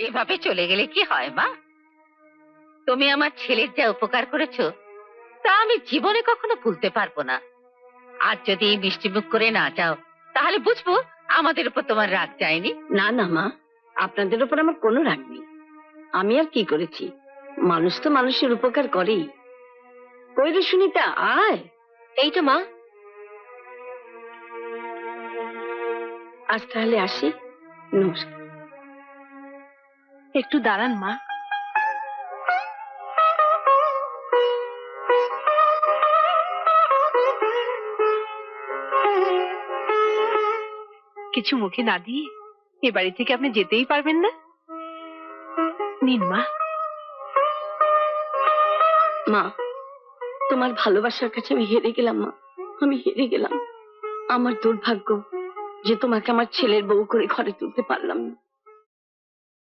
এভাবে চলে গেলে কি হয় মা? তুমি আমার ছেলের যা উপকার করেছ তা আমি জীবনে কখনো ভুলতে পারব না। আর যদি মিষ্টি মুখ করে না যাও তাহলে বুঝব আমাদের উপর তোমার রাগ যায়নি। না না মা। আপনাদের উপর আমার কোনো রাগ নেই। আমি আর কি করেছি? মানুষ তো মানুষের উপকার করেই। কই রে সুনিতা আয়। এই তো মা। আজ তাহলে আসি। নমস্কার। একটু দাঁড়ান, মা। কিছু মুখে না দিয়ে এ বাড়ি থেকে আপনি যেতেই পারবেন না? নিন, মা। মা, তোমার ভালোবাসার কাছে আমি হেরে গেলাম, মা। আমি হেরে গেলাম। আমার দুর্ভাগ্য যে তোমাকে আমার ছেলের বউ করে ঘরে তুলতে পারলাম না।